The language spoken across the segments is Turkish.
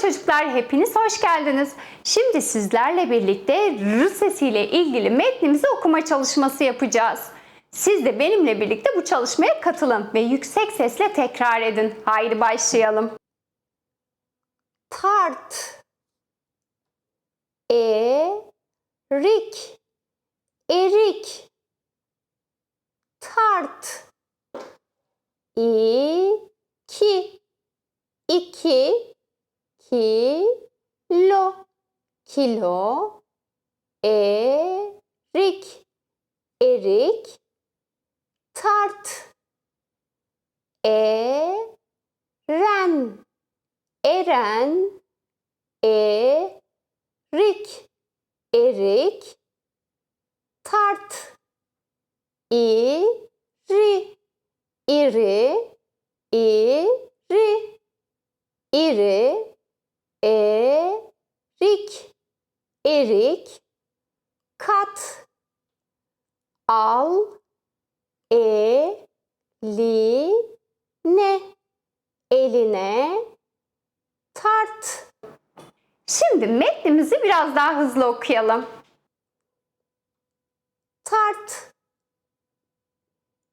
çocuklar, hepiniz hoş geldiniz. Şimdi sizlerle birlikte R sesiyle ilgili metnimizi okuma çalışması yapacağız. Siz de benimle birlikte bu çalışmaya katılın ve yüksek sesle tekrar edin. Haydi başlayalım. tart e rik erik tart iki iki kilo kilo erik erik tart eren Eren, erik, erik, tart, iri, iri, iri, iri, erik, erik, kat, al, eline, eline, tart. Şimdi metnimizi biraz daha hızlı okuyalım. tart.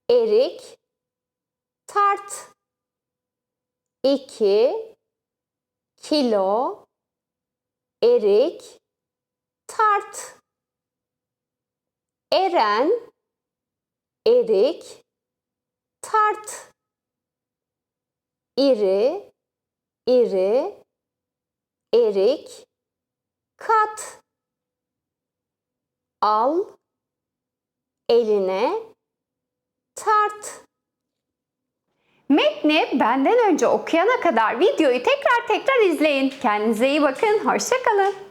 Erik. Tart. 2 kilo erik tart. Eren erik tart. İri iri erik kat. Al eline tart. Metni benden önce okuyana kadar videoyu tekrar tekrar izleyin. Kendinize iyi bakın. Hoşçakalın.